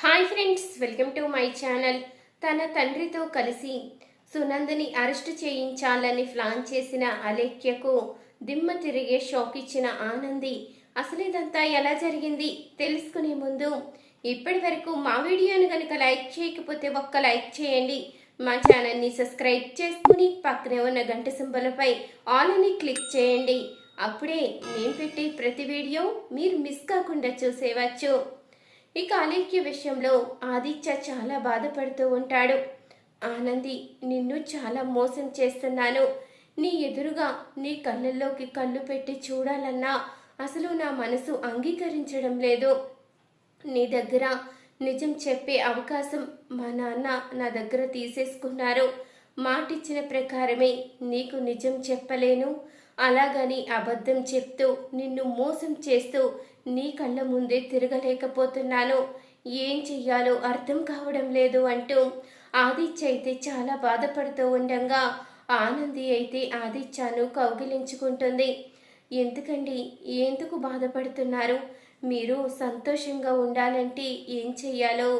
Hi friends welcome to my channel. తన తండ్రితో కలిసి సునందని అరెస్టు చేయించాలని ప్లాన్ చేసిన అలేఖ్యకు దిమ్మ తిరిగే షాక్ ఇచ్చిన ఆనంది అసలు ఇదంతా ఎలా జరిగింది? తెలుసుకునే ముందు ఇప్పటి వరకు మా వీడియోను కనుక లైక్ చేయకపోతే ఒక్క లైక్ చేయండి. మా ఛానల్ని సబ్స్క్రైబ్ చేసుకుని పక్కనే ఉన్న గంట సింబలపై ఆల్ అని క్లిక్ చేయండి. అప్పుడే నేను పెట్టే ప్రతి వీడియో మీరు మిస్ కాకుండా చూసేవచ్చు. ఇక అలేఖ్య విషయంలో ఆదిత్య చాలా బాధపడుతూ ఉంటాడు. ఆనంది నిన్ను చాలా మోసం చేస్తున్నాను. నీ ఎదురుగా నీ కళ్ళల్లోకి కళ్ళు పెట్టి చూడాలన్నా అసలు నా మనసు అంగీకరించడం లేదు. నీ దగ్గర నిజం చెప్పే అవకాశం మా నాన్న నా దగ్గర తీసేసుకున్నారు. మాటిచ్చిన ప్రకారమే నీకు నిజం చెప్పలేను. అలాగని అబద్ధం చెప్తూ నిన్ను మోసం చేస్తూ నీ కళ్ళ ముందే తిరగలేకపోతున్నాను. ఏం చెయ్యాలో అర్థం కావడం లేదు అంటూ ఆదిత్య అయితే చాలా బాధపడుతూ ఉండగా. ఆనంది అయితే ఆదిత్యను కౌగిలించుకుంటుంది. ఎందుకండి? ఎందుకు బాధపడుతున్నారు? మీరు సంతోషంగా ఉండాలంటే ఏం చెయ్యాలో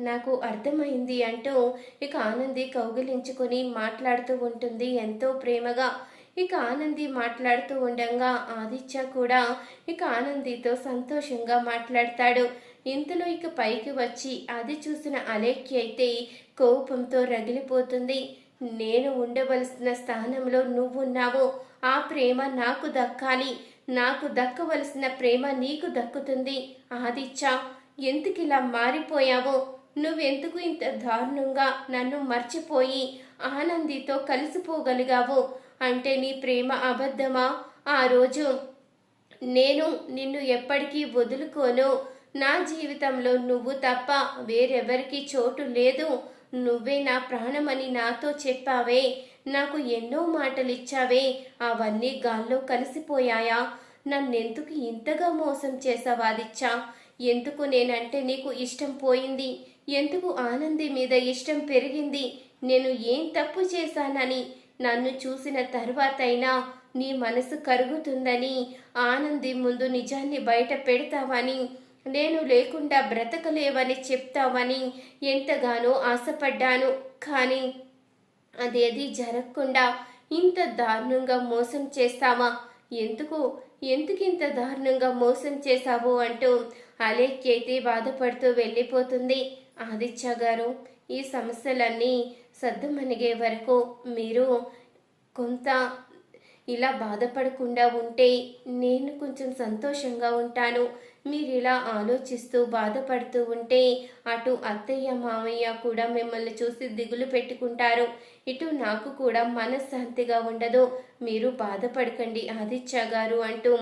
నాకు అర్థమైంది అంటూ ఇక ఆనంది కౌగిలించుకొని మాట్లాడుతూ ఉంటుంది ఎంతో ప్రేమగా. ఇక ఆనంది మాట్లాడుతూ ఉండగా ఆదిత్య కూడా ఇక ఆనందితో సంతోషంగా మాట్లాడతాడు. ఇంతలో ఇక పైకి వచ్చి అది చూసిన అలేఖ్య అయితే కోపంతో రగిలిపోతుంది. నేను ఉండవలసిన స్థానంలో నువ్వున్నావు. ఆ ప్రేమ నాకు దక్కాలి. నాకు దక్కవలసిన ప్రేమ నీకు దక్కుతుంది. ఆదిత్య ఎందుకిలా మారిపోయావో? నువ్వెందుకు ఇంత దారుణంగా నన్ను మర్చిపోయి ఆనందితో కలిసిపోగలిగావు? అంటే నీ ప్రేమ అబద్ధమా? ఆ రోజు నేను నిన్ను ఎప్పటికీ వదులుకోను. నా జీవితంలో నువ్వు తప్ప వేరెవరికి చోటు లేదు. నువ్వే నా ప్రాణమని నాతో చెప్పావే. నాకు ఎన్నో మాటలు ఇచ్చావే అవన్నీ గాల్లో కలిసిపోయాయా? నన్నెందుకు ఇంతగా మోసం చేసావాదిచ్చా ఎందుకు నేనంటే నీకు ఇష్టం పోయింది? ఎందుకు ఆనంది మీద ఇష్టం పెరిగింది? నేను ఏం తప్పు చేశానని నన్ను చూసిన తర్వాతైనా నీ మనసు కరుగుతుందని ఆనంది ముందు నిజాన్ని బయట పెడతావని నేను లేకుండా బ్రతకలేవని చెప్తావని ఎంతగానో ఆశపడ్డాను. కానీ అదేది జరగకుండా ఇంత దారుణంగా మోసం చేస్తావా? ఎందుకు? ఎందుకు ఇంత దారుణంగా మోసం చేశావు అంటూ అలేఖ్యైతే అయితే బాధపడుతూ వెళ్ళిపోతుంది. ఆదిత్య గారు ఈ సమస్యలన్నీ సద్దుమణిగే వరకు మీరు కొంత ఇలా బాధపడకుండా ఉంటే నేను కొంచెం సంతోషంగా ఉంటాను. మీరు ఇలా ఆలోచిస్తూ బాధపడుతూ ఉంటే అటు అత్తయ్య మామయ్య కూడా మిమ్మల్ని చూసి దిగులు పెట్టుకుంటారు. ఇటు నాకు కూడా మనశ్శాంతిగా ఉండదు. మీరు బాధపడకండి ఆదిత్య గారు అంటూ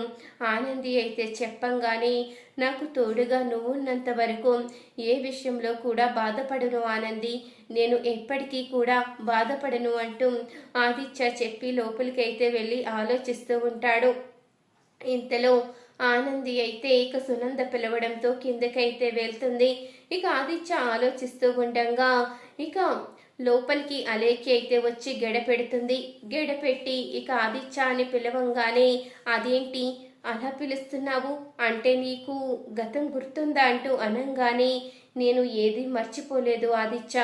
ఆనంది అయితే చెప్పంగానే నాకు తోడుగా నువ్వున్నంత వరకు ఏ విషయంలో కూడా బాధపడను ఆనంది. నేను ఎప్పటికీ కూడా బాధపడను అంటూ ఆదిత్య చెప్పి లోపలికైతే వెళ్ళి ఆలోచిస్తూ ఉంటాడు. ఇంతలో ఆనంది అయితే ఇక సునంద పిలవడంతో కిందకైతే వెళ్తుంది. ఇక ఆదిత్య ఆలోచిస్తూ ఉండగా ఇక లోపలికి అలేకి అయితే వచ్చి గెడ పెడుతుంది. గెడ పెట్టి ఇక ఆదిత్య అని పిలవంగానే అదేంటి? అలా పిలుస్తున్నావు? అంటే నీకు గతం గుర్తుందా? అంటూ అనంగానే నేను ఏది మర్చిపోలేదు ఆదిత్య.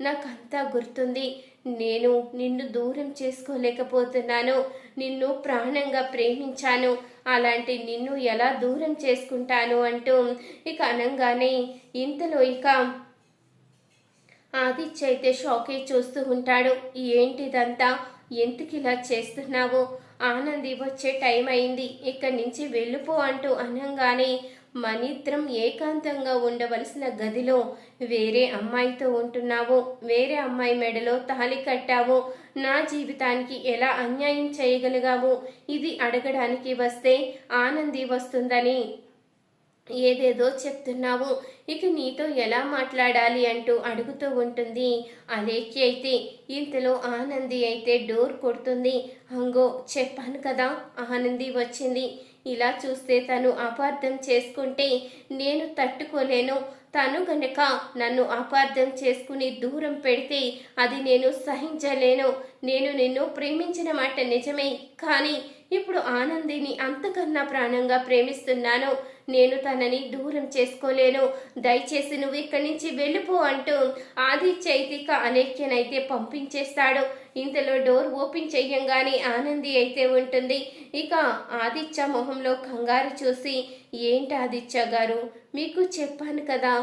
నాకంతా గుర్తుంది. నేను నిన్ను దూరం చేసుకోలేకపోతున్నాను. నిన్ను ప్రాణంగా ప్రేమించాను. అలాంటి నిన్ను ఎలా దూరం చేసుకుంటాను అంటూ ఇక అనంగానే ఇంతలో ఇక ఆదిత్య అయితే షాకే చూస్తూ ఉంటాడు. ఏంటిదంతా? ఎందుకు ఇలా చేస్తున్నావు? ఆనంది వచ్చే టైం అయింది. ఇక్కడి నుంచి వెళ్ళిపో అంటూ అనంగానే మనిద్దరం ఏకాంతంగా ఉండవలసిన గదిలో వేరే అమ్మాయితో ఉంటున్నావు. వేరే అమ్మాయి మెడలో తాళి కట్టావు. నా జీవితానికి ఎలా అన్యాయం చేయగలిగావు? ఇది అడగడానికి వస్తే ఆనంది వస్తుందని ఏదేదో చెప్తున్నావు. ఇక నీతో ఎలా మాట్లాడాలి అంటూ అడుగుతూ ఉంటుంది. అలేఖ్య అయితే ఇంతలో ఆనంది అయితే డోర్ కొడుతుంది. అంగో చెప్పాను కదా ఆనంది వచ్చింది. ఇలా చూస్తే తను అపార్థం చేసుకుంటే నేను తట్టుకోలేను. తను గనక నన్ను అపార్థం చేసుకుని దూరం పెడితే అది నేను సహించలేను. నేను నిన్ను ప్రేమించిన మాట నిజమే. కానీ ఇప్పుడు ఆనందిని అంతకన్నా ప్రాణంగా ప్రేమిస్తున్నాను. నేను తనని దూరం చేసుకోలేను. దయచేసి నువ్వు ఇక్కడి నుంచి వెళ్ళిపో అంటూ ఆదిత్య చైతిక అనేక్యనైతే పంపించేస్తాడు. ఇంతలో డోర్ ఓపెన్ చెయ్యంగానే ఆనంది అయితే ఉంటుంది. ఇక ఆదిత్య మొహంలో కంగారు చూసి ఏంటి ఆదిత్య గారు? మీకు చెప్పాను కదా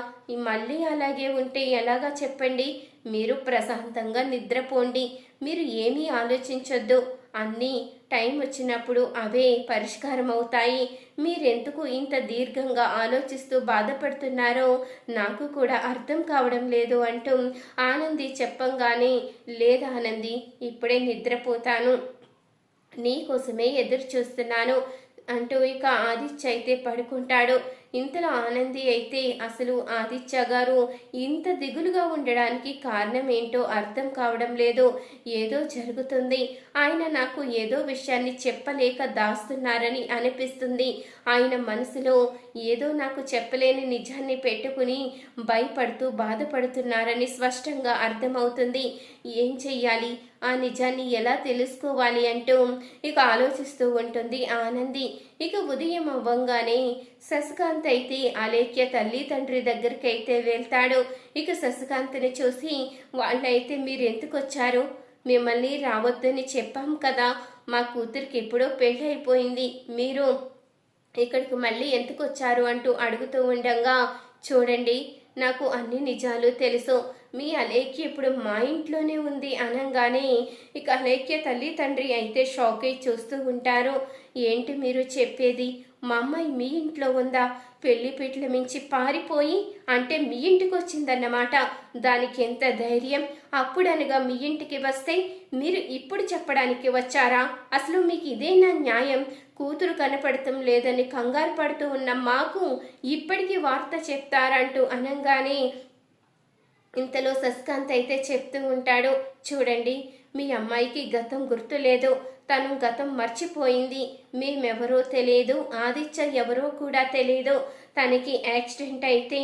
మళ్ళీ అలాగే ఉంటే ఎలాగా చెప్పండి? మీరు ప్రశాంతంగా నిద్రపోండి. మీరు ఏమీ ఆలోచించొద్దు. అన్నీ టైం వచ్చినప్పుడు అవే పరిష్కారం అవుతాయి మీరెందుకు ఇంత దీర్ఘంగా ఆలోచిస్తూ బాధపడుతున్నారో నాకు కూడా అర్థం కావడం లేదు అంటూ ఆనంది చెప్పంగానే లేదా ఆనంది ఇప్పుడే నిద్రపోతాను. నీకోసమే ఎదురు చూస్తున్నాను అంటూ ఇక ఆదిత్య అయితే పడుకుంటాడు. ఇంతలో ఆనంది అయితే అసలు ఆదిత్య గారు ఇంత దిగులుగా ఉండడానికి కారణం ఏంటో అర్థం కావడం లేదు. ఏదో జరుగుతుంది. ఆయన నాకు ఏదో విషయాన్ని చెప్పలేక దాస్తున్నారని అనిపిస్తుంది. ఆయన మనసులో ఏదో నాకు చెప్పలేని నిజాన్ని పెట్టుకుని భయపడుతూ బాధపడుతున్నారని స్పష్టంగా అర్థమవుతుంది. ఏం చెయ్యాలి? ఆ నిజాన్ని ఎలా తెలుసుకోవాలి అంటూ ఇక ఆలోచిస్తూ ఉంటుంది ఆనంది. ఇక ఉదయం అవ్వంగానే శశికాంత్ అయితే అలేఖ్య తల్లి తండ్రి దగ్గరికి అయితే వెళ్తాడు. ఇక శశికాంత్ని చూసి వాళ్ళైతే మీరు ఎందుకు వచ్చారు మిమ్మల్ని రావద్దని చెప్పాం కదా. మా కూతురికి ఎప్పుడో పెళ్ళి అయిపోయింది మీరు ఇక్కడికి మళ్ళీ ఎందుకు వచ్చారు అంటూ అడుగుతూ ఉండగా చూడండి నాకు అన్ని నిజాలు తెలుసు. మీ అలేఖ్య ఇప్పుడు మా ఇంట్లోనే ఉంది అనగానే ఇక అలేఖ్య తల్లి తండ్రి అయితే షాక్ అయి చూస్తూ ఉంటారు. ఏంటి మీరు చెప్పేది? మా అమ్మాయి మీ ఇంట్లో ఉందా? పెళ్ళి పీటల మించి పారిపోయి అంటే మీ ఇంటికి వచ్చిందన్నమాట దానికి ఎంత ధైర్యం? అప్పుడనగా మీ ఇంటికి వస్తే మీరు ఇప్పుడు చెప్పడానికి వచ్చారా? అసలు మీకు ఇదేనా న్యాయం? కూతురు కనపడటం లేదని కంగారు పడుతూ ఉన్న మాకు ఇప్పటికీ వార్త చెప్తారంటూ అనంగానే ఇంతలో సస్కాంత్ అయితే చెప్తూ ఉంటాడు. చూడండి మీ అమ్మాయికి గతం గుర్తులేదు తను గతం మర్చిపోయింది. మేమెవరో తెలియదు ఆదిత్య ఎవరో కూడా తెలియదు తనకి యాక్సిడెంట్ అయితే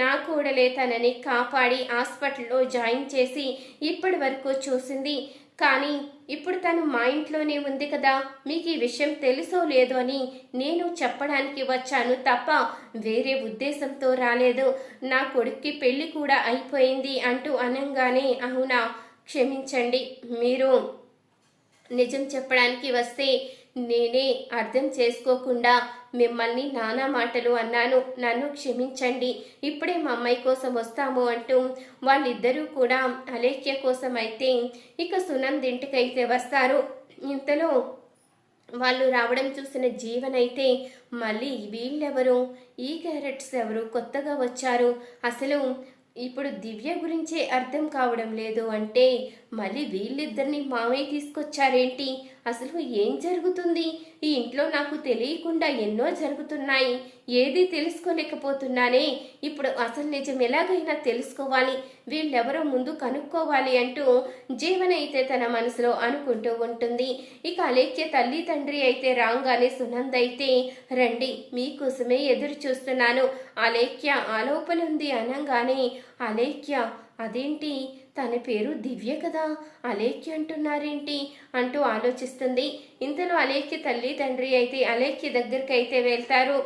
నా కూడలే తనని కాపాడి హాస్పిటల్లో జాయిన్ చేసి ఇప్పటి వరకు చూసింది. కానీ ఇప్పుడు తను మా ఇంట్లోనే ఉంది కదా. మీకు ఈ విషయం తెలుసో లేదో అని నేను చెప్పడానికి వచ్చాను తప్ప వేరే ఉద్దేశంతో రాలేదు. నా కొడుక్కి పెళ్ళి కూడా అయిపోయింది అంటూ అనంగానే అవునా? క్షమించండి. మీరు నిజం చెప్పడానికి వస్తే నేనే అర్థం చేసుకోకుండా మిమ్మల్ని నానా మాటలు అన్నాను. నన్ను క్షమించండి. ఇప్పుడే మా అమ్మాయి కోసం వస్తాము అంటూ వాళ్ళిద్దరూ కూడా అలేఖ్య కోసం అయితే ఇక సునంద్ ఇంటికైతే వస్తారు. ఇంతలో వాళ్ళు రావడం చూసిన జీవన్ అయితే మళ్ళీ వీళ్ళెవరు? ఈ క్యారెట్స్ ఎవరు? కొత్తగా వచ్చారు. అసలు ఇప్పుడు దివ్య గురించే అర్థం కావడం లేదు అంటే మళ్ళీ వీళ్ళిద్దరిని మామయ్య తీసుకొచ్చారేంటి? అసలు ఏం జరుగుతుంది? ఈ ఇంట్లో నాకు తెలియకుండా ఎన్నో జరుగుతున్నాయి. ఏది తెలుసుకోలేకపోతున్నానే. ఇప్పుడు అసలు నిజం ఎలాగైనా తెలుసుకోవాలి. వీళ్ళెవరో ముందు కనుక్కోవాలి అంటూ జీవన అయితే తన మనసులో అనుకుంటూ ఉంటుంది. ఇక అలేఖ్య తల్లి తండ్రి అయితే రాగానే సునంద అయితే రండి మీకోసమే ఎదురు చూస్తున్నాను. అలేఖ్య ఆలోపలుంది అనగానే అలేఖ్య అదేంటి? తన పేరు దివ్య కదా? అలేఖ్య అంటున్నారేంటి? అంటూ ఆలోచిస్తుంది. ఇంతలో అలేఖ్య తల్లి తండ్రి అయితే అలేఖ్య దగ్గరికి అయితే వెళ్తారు.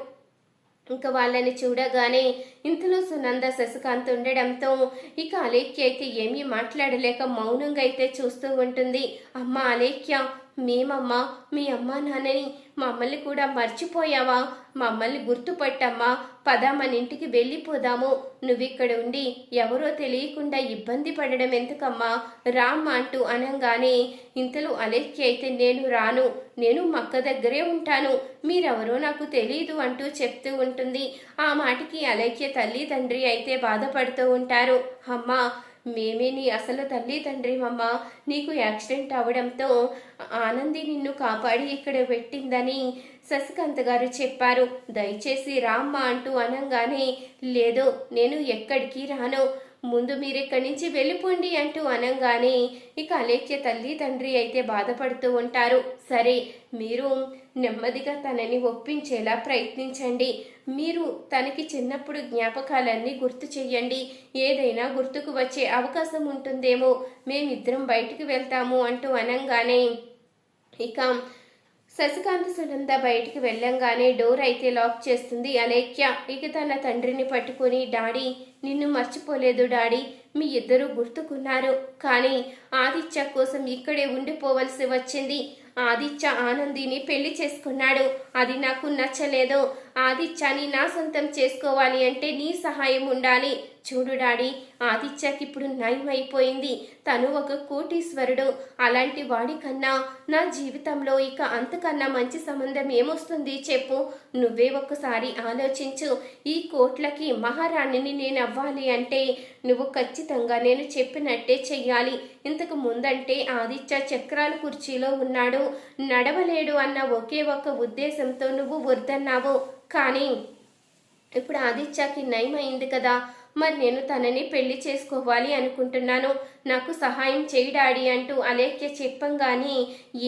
ఇంకా వాళ్ళని చూడగానే ఇంతలో సునంద శశికాంత్ ఉండడంతో ఇక అలేఖ్య అయితే ఏమీ మాట్లాడలేక మౌనంగా అయితే చూస్తూ ఉంటుంది. అమ్మ అలేఖ్య మేమమ్మ మీ అమ్మ నాన్నని మమ్మల్ని కూడా మర్చిపోయావా? మమ్మల్ని గుర్తుపట్టమ్మా. పద మన ఇంటికి వెళ్ళిపోదాము. నువ్విక్కడ ఉండి ఎవరో తెలియకుండా ఇబ్బంది పడడం ఎందుకమ్మా? రామ్మ అంటూ అనంగానే ఇంతలో అలెక్కి అయితే నేను రాను. నేను మక్క దగ్గరే ఉంటాను. మీరెవరో నాకు తెలియదు అంటూ చెప్తూ ఉంటుంది. ఆ మాటకి అలెక్య తల్లి తండ్రి అయితే బాధపడుతూ ఉంటారు. అమ్మా మేమే నీ అసలు తల్లి తండ్రి మమ్మ. నీకు యాక్సిడెంట్ అవడంతో ఆనంది నిన్ను కాపాడి ఇక్కడ పెట్టిందని శశికాంత్ గారు చెప్పారు. దయచేసి రామ్మ అంటూ అనంగానే లేదు నేను ఎక్కడికి రాను. ముందు మీరు ఇక్కడి నుంచి వెళ్ళిపోండి అంటూ అనంగానే ఇక అలేఖ్య తల్లి తండ్రి అయితే బాధపడుతూ ఉంటారు. సరే మీరు నెమ్మదిగా తనని ఒప్పించేలా ప్రయత్నించండి. మీరు తనకి చిన్నప్పుడు జ్ఞాపకాలన్నీ గుర్తు చెయ్యండి. ఏదైనా గుర్తుకు వచ్చే అవకాశం ఉంటుందేమో. మేమిద్దరం బయటికి వెళ్తాము అంటూ అనంగానే. ఇక శశికాంత్ సునంద బయటికి వెళ్ళంగానే డోర్ అయితే లాక్ చేస్తుంది అలేఖ్య. ఇక తన తండ్రిని పట్టుకుని డాడీ నిన్ను మర్చిపోలేదు డాడీ. మీ ఇద్దరు గుర్తుకున్నారు. కానీ ఆదిత్య కోసం ఇక్కడే ఉండిపోవలసి వచ్చింది. ఆదిత్య ఆనందిని పెళ్ళి చేసుకున్నాడు. అది నాకు నచ్చలేదు. ఆదిత్యని నా సొంతం చేసుకోవాలి అంటే నీ సహాయం ఉండాలి. చూడు డాడీ ఆదిత్యకి ఇప్పుడు నయం అయిపోయింది తను ఒక కోటీశ్వరుడు. అలాంటి వాడి కన్నా నా జీవితంలో ఇక అంతకన్నా మంచి సంబంధం ఏమొస్తుంది చెప్పు. నువ్వే ఒక్కసారి ఆలోచించు. ఈ కోట్లకి మహారాణిని నేను అవ్వాలి అంటే నువ్వు ఖచ్చితంగా నేను చెప్పినట్టే చెయ్యాలి. ఇంతకు ముందంటే ఆదిత్య చక్రాల కుర్చీలో ఉన్నాడు. నడవలేడు అన్న ఒకే ఒక్క ఉద్దేశంతో నువ్వు వద్దన్నావు. కానీ ఇప్పుడు ఆదిత్యకి నయమైంది కదా. మరి నేను తనని పెళ్ళి చేసుకోవాలి అనుకుంటున్నాను. నాకు సహాయం చేయడాడి అంటూ అలేఖ్య చెప్పంగానే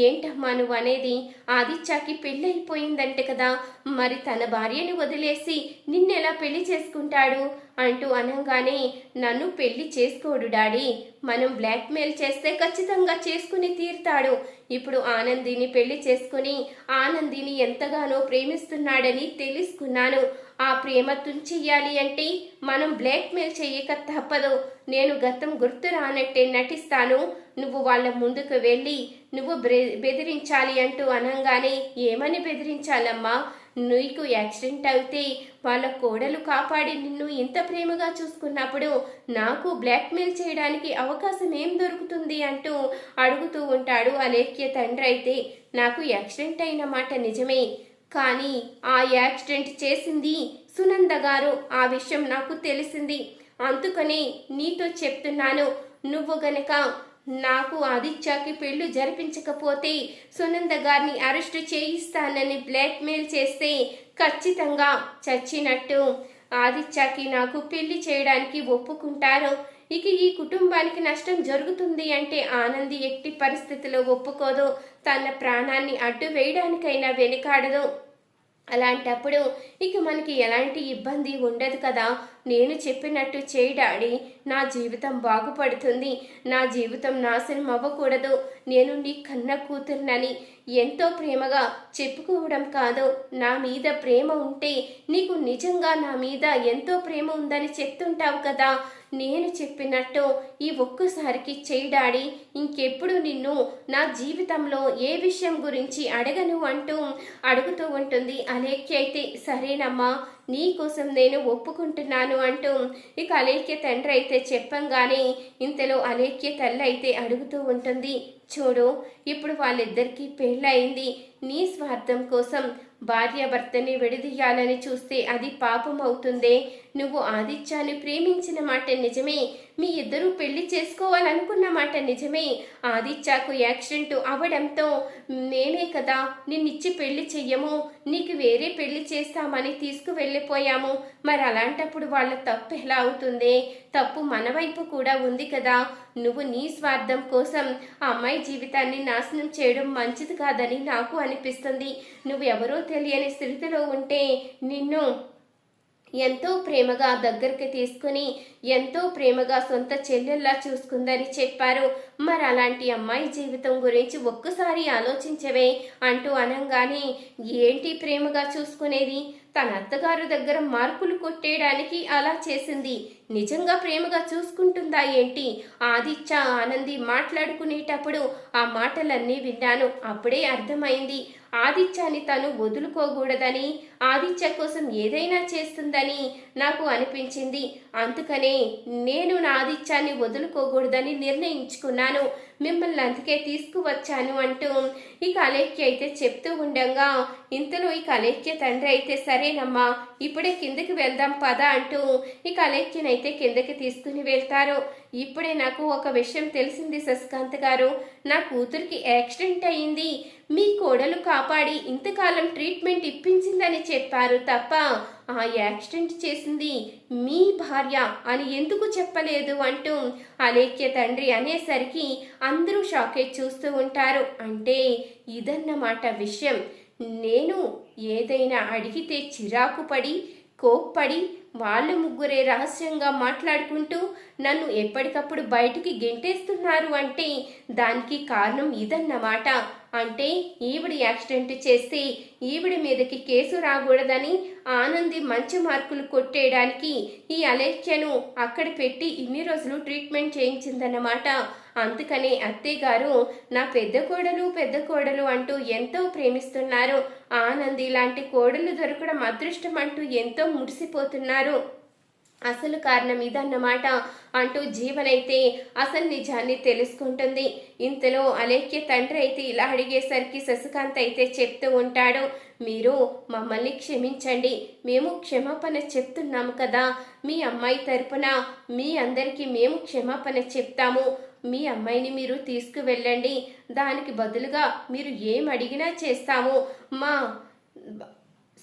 ఏంటమ్మా నువ్వు అనేది ఆదిత్యకి పెళ్ళైపోయిందంటే కదా మరి తన భార్యని వదిలేసి నిన్నెలా పెళ్ళి చేసుకుంటాడు? అంటూ అనగానే నన్ను పెళ్ళి చేసుకోడు డాడీ. మనం బ్లాక్మెయిల్ చేస్తే ఖచ్చితంగా చేసుకుని తీరుతాడు. ఇప్పుడు ఆనందిని పెళ్ళి చేసుకుని ఆనందిని ఎంతగానో ప్రేమిస్తున్నాడని తెలుసుకున్నాను. ఆ ప్రేమ తుంచెయ్యాలి అంటే మనం బ్లాక్మెయిల్ చెయ్యక తప్పదు. నేను గతం గుర్తు రానట్టే నటిస్తాను. నువ్వు వాళ్ళ ముందుకు వెళ్ళి నువ్వు బెదిరించాలి అంటూ అనగానే ఏమని బెదిరించాలమ్మా? నీకు యాక్సిడెంట్ అయితే వాళ్ళ కోడలు కాపాడి నిన్ను ఇంత ప్రేమగా చూసుకున్నప్పుడు నాకు బ్లాక్మెయిల్ చేయడానికి అవకాశం ఏం దొరుకుతుంది అంటూ అడుగుతూ ఉంటాడు అలేఖ్య తండ్రి అయితే. నాకు యాక్సిడెంట్ అయిన మాట నిజమే. కానీ ఆ యాక్సిడెంట్ చేసింది సునంద గారు. ఆ విషయం నాకు తెలిసింది. అందుకని నీతో చెప్తున్నాను. నువ్వు గనక నాకు ఆదిత్యకి పెళ్ళి జరిపించకపోతే సునంద గారిని అరెస్ట్ చేయిస్తానని బ్లాక్మెయిల్ చేస్తే ఖచ్చితంగా చచ్చినట్టు. ఆదిత్యకి నాకు పెళ్ళి చేయడానికి ఒప్పుకుంటారు. ఇక ఈ కుటుంబానికి నష్టం జరుగుతుంది అంటే ఆనంది ఎట్టి పరిస్థితిలో ఒప్పుకోదు. తన ప్రాణాన్ని అడ్డు వేయడానికైనా వెనుకాడదు. అలాంటప్పుడు ఇక మనకి ఎలాంటి ఇబ్బంది ఉండదు కదా. నేను చెప్పినట్టు చేయి డాడీ నా జీవితం బాగుపడుతుంది. నా జీవితం నాశనం అవ్వకూడదు. నేను నీ కన్న కూతురునని ఎంతో ప్రేమగా చెప్పుకోవడం కాదు. నా మీద ప్రేమ ఉంటే నీకు నిజంగా నా మీద ఎంతో ప్రేమ ఉందని చెప్తుంటావు కదా. నేను చెప్పినట్టు ఈ ఒక్కసారికి చేయడాడి ఇంకెప్పుడు నిన్ను నా జీవితంలో ఏ విషయం గురించి అడగను అంటూ అడుగుతూ ఉంటుంది. అలేఖ్య అయితే సరేనమ్మా నీ కోసం నేను ఒప్పుకుంటున్నాను అంటూ ఇక అలేఖ్య తండ్రి అయితే చెప్పంగానే ఇంతలో అలేఖ్య తల్లి అయితే అడుగుతూ ఉంటుంది. చూడు ఇప్పుడు వాళ్ళిద్దరికీ పెళ్ళయింది. నీ స్వార్థం కోసం భార్యాభర్తని విడదీయాలని చూస్తే అది పాపం అవుతుందే నువ్వు ఆదిత్యాన్ని ప్రేమించిన మాట నిజమే. మీ ఇద్దరూ పెళ్ళి చేసుకోవాలనుకున్నమాట నిజమే. ఆదిత్యకు యాక్సిడెంట్ అవడంతో నేనే కదా నిన్నిచ్చి పెళ్ళి చెయ్యము. నీకు వేరే పెళ్ళి చేస్తామని తీసుకువెళ్ళిపోయాము. మరి అలాంటప్పుడు వాళ్ళ తప్పు ఎలా అవుతుంది? తప్పు మన వైపు కూడా ఉంది కదా. నువ్వు నీ స్వార్థం కోసం ఆ అమ్మాయి జీవితాన్ని నాశనం చేయడం మంచిది కాదని నాకు అనిపిస్తుంది. నువ్వు ఎవరో తెలియని స్థితిలో ఉంటే నిన్ను ఎంతో ప్రేమగా దగ్గరికి తీసుకుని ఎంతో ప్రేమగా సొంత చెల్లెల్లా చూసుకుందని చెప్పారు. మరి అలాంటి అమ్మాయి జీవితం గురించి ఒక్కసారి ఆలోచించవే అంటూ అనంగానే ఏంటి ప్రేమగా చూసుకునేది? తన అత్తగారు దగ్గర మార్కులు కొట్టేయడానికి అలా చేసింది. నిజంగా ప్రేమగా చూసుకుంటుందా ఏంటి? ఆదిత్య ఆనంది మాట్లాడుకునేటప్పుడు ఆ మాటలన్నీ విన్నాను. అప్పుడే అర్థమైంది. ఆదిత్యాన్ని తను వదులుకోకూడదని ఆదిత్య కోసం ఏదైనా చేస్తుందని నాకు అనిపించింది. అందుకనే నేను నా ఆదిత్యాన్ని వదులుకోకూడదని నిర్ణయించుకున్నాను. మిమ్మల్ని అందుకే తీసుకువచ్చాను అంటూ ఈ కలేఖ్య అయితే చెప్తూ ఉండగా ఇంతలో ఈ కలేఖ్య తండ్రి అయితే సరేనమ్మా ఇప్పుడే కిందకి వెళ్దాం పద అంటూ ఈ కలేఖ్యనైతే కిందకి తీసుకుని వెళ్తారు. ఇప్పుడే నాకు ఒక విషయం తెలిసింది శశికాంత్ గారు. నా కూతురికి యాక్సిడెంట్ అయింది మీ కోడలు కాపాడి ఇంతకాలం ట్రీట్మెంట్ ఇప్పించిందని చెప్పారు తప్ప ఆ యాక్సిడెంట్ చేసింది మీ భార్య అని ఎందుకు చెప్పలేదు అంటూ అలేఖ్య తండ్రి అనేసరికి అందరూ షాకే చూస్తూ ఉంటారు. అంటే ఇదన్నమాట విషయం. నేను ఏదైనా అడిగితే చిరాకు పడి కోప్పడి వాళ్ళు ముగ్గురే రహస్యంగా మాట్లాడుకుంటూ నన్ను ఎప్పటికప్పుడు బయటికి గెంటేస్తున్నారు అంటే దానికి కారణం ఇదన్నమాట అంటే ఈవిడ యాక్సిడెంట్ చేస్తే ఈవిడ మీదకి కేసు రాకూడదని ఆనంది మంచి మార్కులు కొట్టేయడానికి ఈ అలేఖ్యను అక్కడ పెట్టి ఇన్ని రోజులు ట్రీట్మెంట్ చేయించిందన్నమాట. అందుకనే అత్తయ్య గారు నా పెద్ద కోడలు పెద్ద కోడలు అంటూ ఎంతో ప్రేమిస్తున్నారు. ఆనంది లాంటి కోడలు దొరకడం అదృష్టం అంటూ ఎంతో మురిసిపోతున్నారు. అసలు కారణం ఇదన్నమాట అంటూ జీవనైతే అసలు నిజాన్ని తెలుసుకుంటుంది. ఇంతలో అలేఖ్య తండ్రి అయితే ఇలా అడిగేసరికి శశికాంత్ అయితే చెప్తూ ఉంటాడు మీరు మమ్మల్ని క్షమించండి. మేము క్షమాపణ చెప్తున్నాము కదా. మీ అమ్మాయి తరపున మీ అందరికీ మేము క్షమాపణ చెప్తాము. మీ అమ్మాయిని మీరు తీసుకువెళ్ళండి. దానికి బదులుగా మీరు ఏం అడిగినా చేస్తాము. మా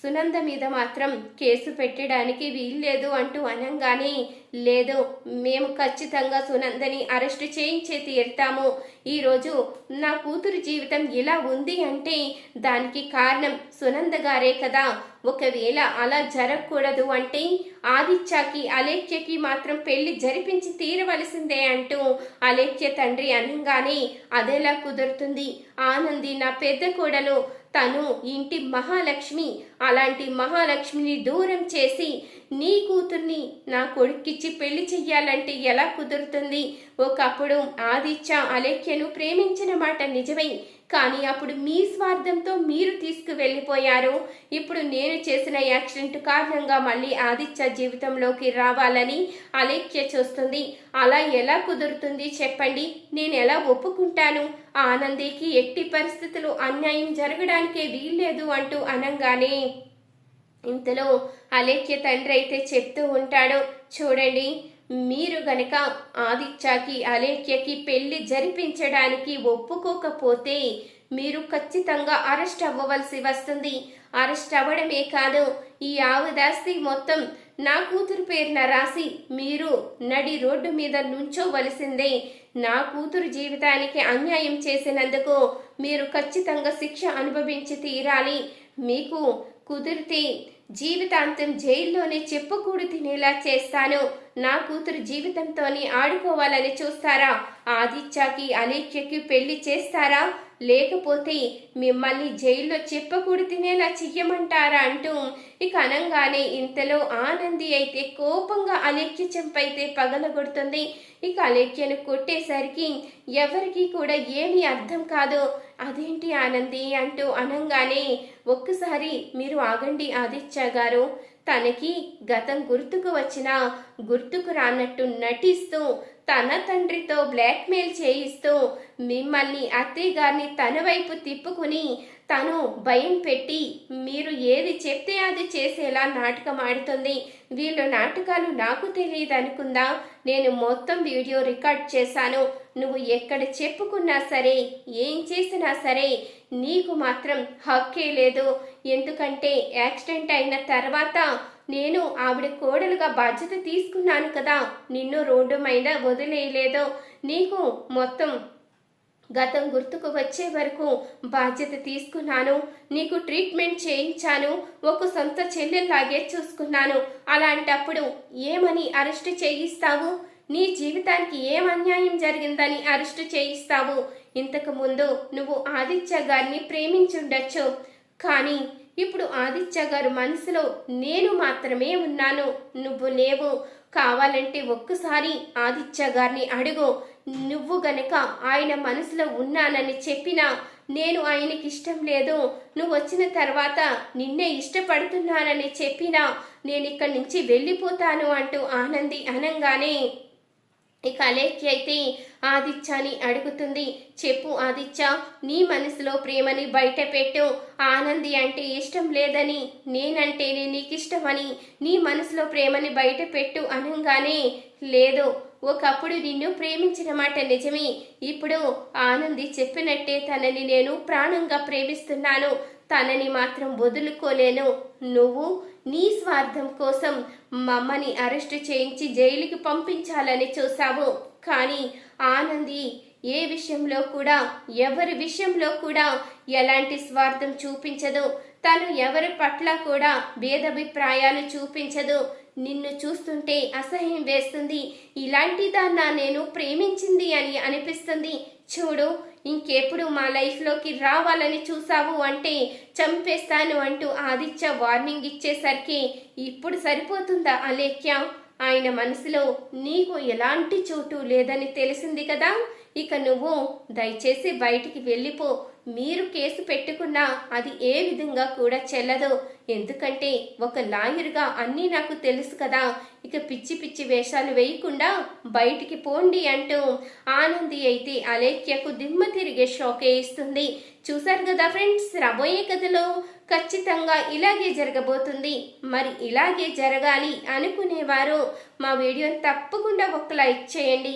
సునంద మీద మాత్రం కేసు పెట్టడానికి వీల్లేదు అంటూ అనంగానే లేదు మేము ఖచ్చితంగా సునందని అరెస్ట్ చేయించే తీరుతాము. ఈరోజు నా కూతురు జీవితం ఇలా ఉంది అంటే దానికి కారణం సునంద గారే కదా. ఒకవేళ అలా జరగకూడదు అంటే ఆదిత్యకి అలేఖ్యకి మాత్రం పెళ్ళి జరిపించి తీరవలసిందే అంటూ అలేఖ్య తండ్రి అనగానే అదెలా కుదురుతుంది. ఆనంది నా పెద్ద కోడలు. తను ఇంటి మహాలక్ష్మి. అలాంటి మహాలక్ష్మిని దూరం చేసి నీ కూతుర్ని నా కొడుక్కిచ్చి పెళ్ళి చెయ్యాలంటే ఎలా కుదురుతుంది? ఒకప్పుడు ఆదిత్య అలేఖ్యను ప్రేమించిన మాట నిజమై కానీ అప్పుడు మీ స్వార్థంతో మీరు తీసుకువెళ్ళిపోయారు. ఇప్పుడు నేను చేసిన యాక్సిడెంట్ కారణంగా మళ్ళీ ఆదిత్య జీవితంలోకి రావాలని అలేఖ్య చూస్తుంది. అలా ఎలా కుదురుతుంది చెప్పండి. నేను ఎలా ఒప్పుకుంటాను? ఆనందికి ఎట్టి పరిస్థితులు అన్యాయం జరగడానికే వీల్లేదు అంటూ అనంగానే ఇంతలో అలేఖ్య తండ్రి అయితే చెప్తూ ఉంటాడు. చూడండి మీరు గనక ఆదిత్యకి అలేఖ్యకి పెళ్ళి జరిపించడానికి ఒప్పుకోకపోతే మీరు ఖచ్చితంగా అరెస్ట్ అవ్వవలసి వస్తుంది. అరెస్ట్ అవ్వడమే కాదు ఈ ఆవుదాస్తి మొత్తం నా కూతురు పేరున రాసి మీరు నడి రోడ్డు మీద నుంచోవలసిందే. నా కూతురు జీవితానికి అన్యాయం చేసినందుకు మీరు ఖచ్చితంగా శిక్ష అనుభవించి తీరాలి. మీకు కుదిరితే జీవితాంతం జైల్లోనే చెప్పుకూడు తినేలా చేస్తాను. నా కూతురు జీవితంతోని ఆడుకోవాలని చూస్తారా? ఆదిత్యకి అలేఖ్యకి పెళ్ళి చేస్తారా? లేకపోతే మిమ్మల్ని జైల్లో చెప్పకూడు తినేలా చెయ్యమంటారా అంటూ ఇక అనంగానే ఇంతలో ఆనంది అయితే కోపంగా అలేఖ్య చెంపైతే పగలగొడుతుంది. ఇక అలేఖ్యను కొట్టేసరికి ఎవరికి కూడా ఏమీ అర్థం కాదు. అదేంటి ఆనంది అంటూ అనంగానే ఒక్కసారి మీరు ఆగండి ఆదిత్య గారు. తనకి గతం గుర్తుకు వచ్చిన గుర్తుకు రానట్టు నటిస్తూ తన తండ్రితో బ్లాక్మెయిల్ చేయిస్తూ మిమ్మల్ని అత్తయ్య గారిని తన వైపు తిప్పుకుని తను భయం పెట్టి మీరు ఏది చెప్తే అది చేసేలా నాటకం ఆడుతుంది. వీళ్ళు నాటకాలు నాకు తెలియదు అనుకుందా. నేను మొత్తం వీడియో రికార్డ్ చేశాను. నువ్వు ఎక్కడ చెప్పుకున్నా సరే ఏం చేసినా సరే నీకు మాత్రం హక్కే లేదు. ఎందుకంటే యాక్సిడెంట్ అయిన తర్వాత నేను ఆవిడ కోడలుగా బాధ్యత తీసుకున్నాను కదా. నిన్ను రోడ్డు మీద వదిలేయలేదు. నీకు మొత్తం గతం గుర్తుకు వచ్చే వరకు బాధ్యత తీసుకున్నాను. నీకు ట్రీట్మెంట్ చేయించాను. ఒక సొంత చెల్లెల్లాగే చూసుకున్నాను. అలాంటప్పుడు ఏమని అరెస్ట్ చేయిస్తావు? నీ జీవితానికి ఏం అన్యాయం జరిగిందని అరెస్ట్ చేయిస్తావు. ఇంతకు ముందు నువ్వు ఆదిత్య గారిని ప్రేమించుండొచ్చు. కానీ ఇప్పుడు ఆదిత్య గారు మనసులో నేను మాత్రమే ఉన్నాను. నువ్వు లేవు. కావాలంటే ఒక్కసారి ఆదిత్య గారిని అడుగు. నువ్వు గనక ఆయన మనసులో ఉన్నానని చెప్పినా నేను ఆయనకి ఇష్టం లేదు. నువ్వు వచ్చిన తర్వాత నిన్నే ఇష్టపడుతున్నానని చెప్పినా నేను ఇక్కడి నుంచి వెళ్ళిపోతాను అంటూ ఆనంది అనంగానే ఇక అలేఖ్య అయితే ఆదిత్యని అడుగుతుంది. చెప్పు ఆదిత్య నీ మనసులో ప్రేమని బయట పెట్టు ఆనంది అంటే ఇష్టం లేదని నేనంటేనే నీకు ఇష్టమని నీ మనసులో ప్రేమని బయట పెట్టు అనగానే లేదు ఒకప్పుడు నిన్ను ప్రేమించిన మాట నిజమే. ఇప్పుడు ఆనంది చెప్పినట్టే తనని నేను ప్రాణంగా ప్రేమిస్తున్నాను. తనని మాత్రం వదులుకోలేను. నువ్వు నీ స్వార్థం కోసం మమ్మని అరెస్టు చేయించి జైలుకి పంపించాలని చూసావు కానీ ఆనంది ఏ విషయంలో కూడా ఎవరి విషయంలో కూడా ఎలాంటి స్వార్థం చూపించదు. తను ఎవరి పట్ల కూడా భేదభిప్రాయాలు చూపించదు. నిన్ను చూస్తుంటే అసహ్యం వేస్తుంది. ఇలాంటి దాన్న నేను ప్రేమించింది అని అనిపిస్తుంది. చూడు ఇంకెప్పుడు మా లైఫ్లోకి రావాలని చూసావు అంటే చంపేస్తాను అంటూ ఆదిత్య వార్నింగ్ ఇచ్చేసరికి ఇప్పుడు సరిపోతుందా అలేఖ్య? ఆయన మనసులో నీకు ఎలాంటి చోటు లేదని తెలిసింది కదా? ఇక నువ్వు దయచేసి బయటికి వెళ్ళిపో. మీరు కేసు పెట్టుకున్నా అది ఏ విధంగా కూడా చెల్లదు. ఎందుకంటే ఒక లాయర్గా అన్నీ నాకు తెలుసు కదా. ఇక పిచ్చి పిచ్చి వేషాలు వేయకుండా బయటికి పోండి అంటూ ఆనంది అయితే అలేఖ్యకు దిమ్మ తిరిగే షోకే ఇస్తుంది. చూశారు కదా ఫ్రెండ్స్ రాబోయే కథలో ఖచ్చితంగా ఇలాగే జరగబోతుంది. మరి ఇలాగే జరగాలి అనుకునేవారు మా వీడియోని తప్పకుండా ఒక లైక్ చేయండి.